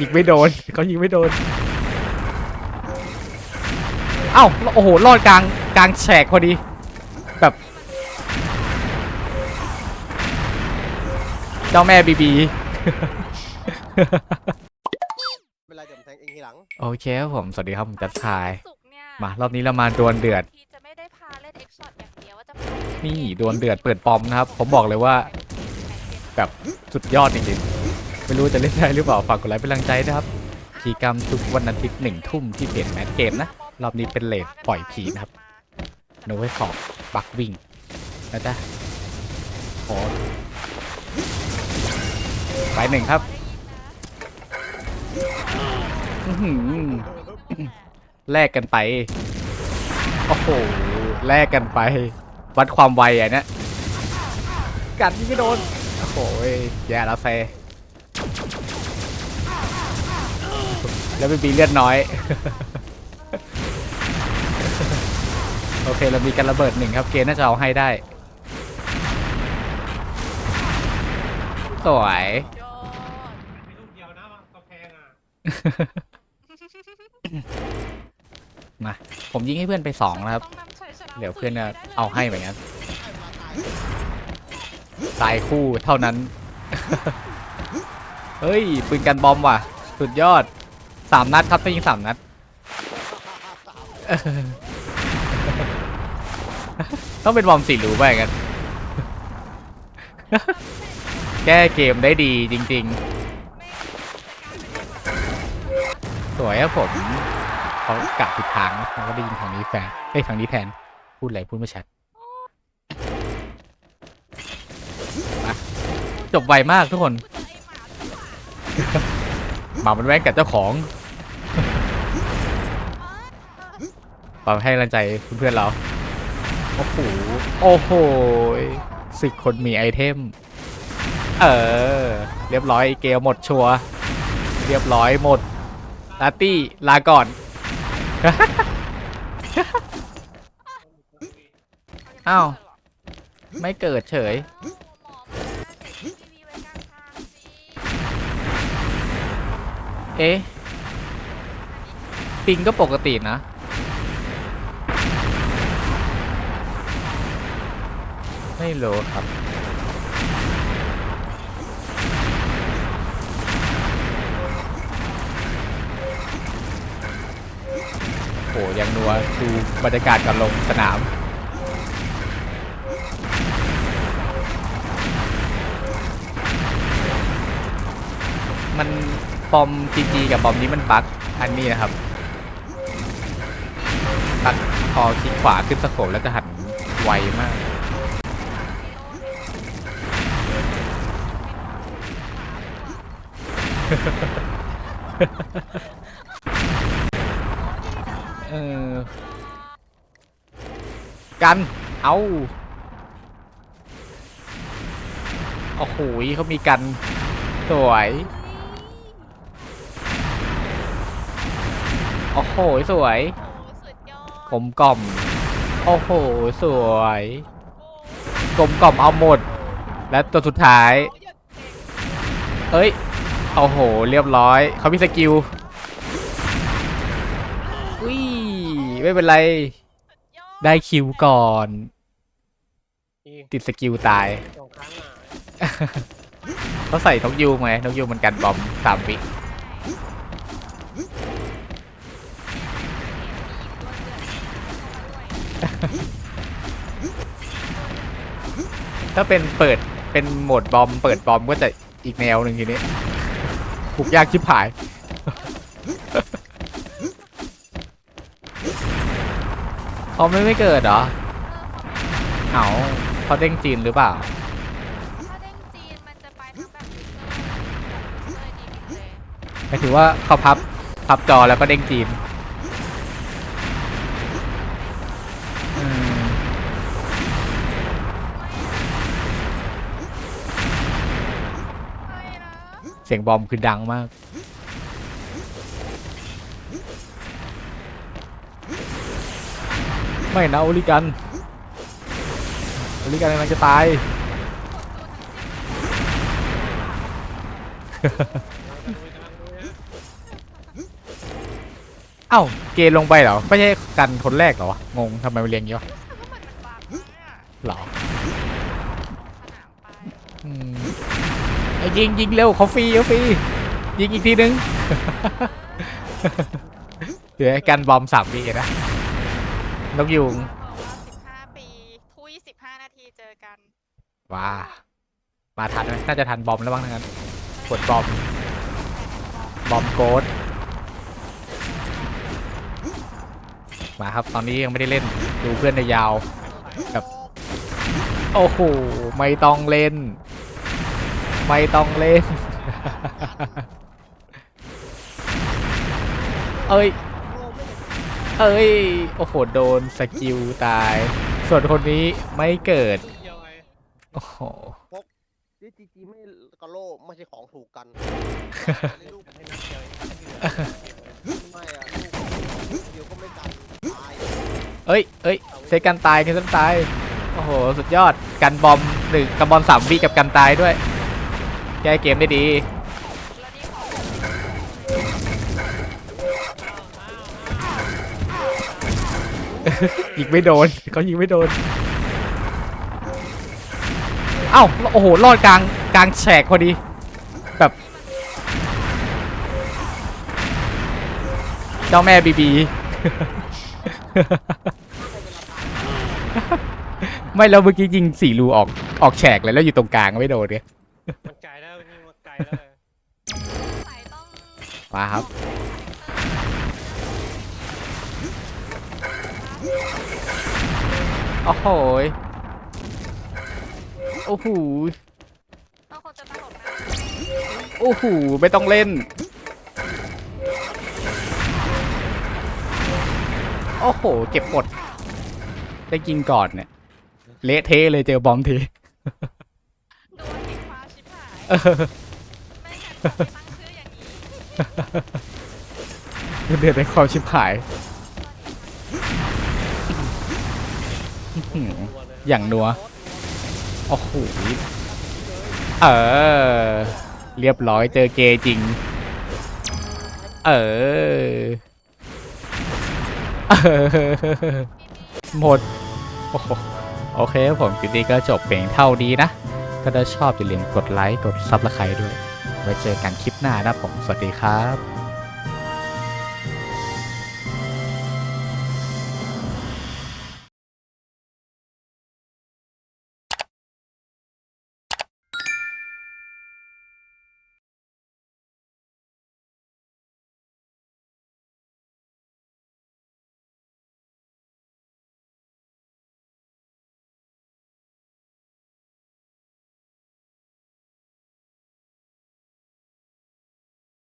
ยิงไม่โดนเขายิงไม่โดน เอ้าโอ้โหรอดกลางกลางแฉกพอดี แบบเจ้าแม่บีบีเป็นไรเดี๋ยวผมแทงเองทีหลัง โอเคครับผม สวัสดีครับผมจัดชายศุกร์เนี่ยมารอบนี้เรามาดวลเดือดทีจะไม่ได้พาเล่นเอ็กซ์ช็อตอย่างเดียวว่าจะพาเล่นี่ดวลเดือดเปิดปอมนะครับ ผมบอกเลยว่า แบบสุดยอดจริงๆ ไม่รู้จะเล่นได้หรือเปล่า ฝากกดไลค์เป็นกำลังใจนะครับกิจกรรมทุกวันอาทิตย์หนึ่งทุ่มที่เพจแมทเกมนะ รอบนี้เป็นเลทปล่อยผีนะครับโนไว้สอบบักวิ่งนะจ๊ะโอ้ไปหนึ่งครับอื้อหือแลกกันไป โอ้โห แลกกันไป วัดความไวอะเนี่ยกัดยิงไม่โดน โอ้โหแย่แล้วเซ แล้วเป็นบีเลือดน้อย โอเคเรามีการระเบิดหนึ่งครับ เกณฑ์น่าจะเอาให้ได้ สวย มา ผมยิงให้เพื่อนไปสองนะครับ เดี๋ยวเพื่อนจะเอาให้เหมือนกันตายคู่เท่านั้น เฮ้ย ปืนกันบอมว่ะ สุดยอด สามนัดครับต้องยิงสามนัดต้องเป็นบอมสีรูไปกัน แก้เกมได้ดีจริง ๆ สวยครับผมเขากลับผิดทางนะเขาก็ได้ยินทางนี้แฟนเอ้ยทางนี้แทน พูดอะไรพูดไม่ชัดจบไวมากทุกคนกูเจอไอ้หมาวหมาหมามันแว้งกับเจ้าของ ปาให้กำลังใจเพื่อนๆเรา โอ้โห โอ้โหสิคนมีไอเทม เออ เรียบร้อยเกลหมดชัวร์เรียบร้อยหมด ลาตี้ ลาก่อน อ้าว ไม่เกิดเฉยหมอมาเสร็จทีวีไว้กลางทางสิเอ๊ะปิงก็ปกตินะ ไม่รู้ครับ โหยังนัวดูบรรยากาศการลงสนามมันปอมจีจีกับบอมนี้มันบั๊กอันนี้นะครับบั๊กพอคลิกขวาขึ้นสโคปแล้วจะหันไวมาก เออกัน เอาโอ้โหเขามีกัน สวย โอ้โห สวย กลมกล่อม โอ้โห สวย กลมกล่อมเอาหมด และตัวสุดท้าย เอ้ย โอ้โห เรียบร้อย เขามีสกิลอุ้ยไม่เป็นไร ได้คิวก่อน ติดสกิลตาย เขาใส่นกยูงไงนกยูงมันกันบอมสามวิถ้าเป็นเปิดเป็นโหมดบอม เปิดบอมก็จะอีกแนวหนึ่งทีนี้ ผูกยากชิบหาย เขาไม่ไม่เกิดเหรอ เอาเขาเด้งจีนหรือเปล่า ถ้าเด้งจีนมันจะไปทางแบบยูเซอร์ยูเซอร์ดีมิเลยหมายถึงว่าเขาพับ พับจอแล้วก็เด้งจีน สียงบอมคือดังมาก ไม่นะอลิกันโอลิกันกำลังจะตาย เอ้า เกลงไปเหรอ ไม่ใช่กันคนแรกเหรองงทำไมมันเรียงเยอะหรอ ยิงยิงเร็วเขาฟรีเขาฟรียิงอีกทีนึงเดี๋ยวให้กันบอมสามปีนะนกยุงบอกว่าสิบห้าปี ทุยสิบห้านาทีเจอกัน ว้า มาทันไหมน่าจะทันบอมแล้วบ้างทั้งนั้นกดบอม บอมโกดมาครับ ตอนนี้ยังไม่ได้เล่น ดูเพื่อนในยาวแบบ โอ้โห ไม่ต้องเล่น ไม่ต้องเล่น เอ้ย เอ้ย โอ้โห โดนสกิลตาย ส่วนคนนี้ไม่เกิดเดียวไงโอ้โหที่จีจีไม่กะโลไม่ใช่ของถูกกันลูกให้นัดเดียวไม่อะลูกเดียวก็ไม่กันตายเอ้ยเอ้ยเซตกันตายกันตาย โอ้โห สุดยอด กันบอมหนึ่งกับบอมสามวิกับกันตายด้วย แก้เกมได้ดีแล้วนี่ของยิงไม่โดนเขายิงไม่โดน เอ้า โอ้โห รอดกลางกลางแฉกพอดี แบบ เจ้าแม่บีบี ไม่แล้วเมื่อกี้ยิงสี่รูออกออกแฉกเลยแล้วอยู่ตรงกลางไม่โดนไงมันไกลแล้วนี่มันไกล แล้วสายต้องมาครับ โอ้โหยโอ้โหต้องคนจะตลกนะโอ้โหไม่ต้องเล่น โอ้โห เก็บกดได้ยิงก่อนเนี่ย เละเทะเลยเจอบอมทีดูเห็นฟ้าชิบหาย เออ เดือดในความชิบหาย อย่างนัว โอ้โห เออ เรียบร้อยเจอเกจริง เออเออหมด โอ้โหโอเคผมคลิปนี้ก็จบเพียงเท่านี้นะก็ถ้าชอบอย่าลืมกดไลค์ กดซับสไครต์ด้วย ไว้เจอกันคลิปหน้านะผม สวัสดีครับ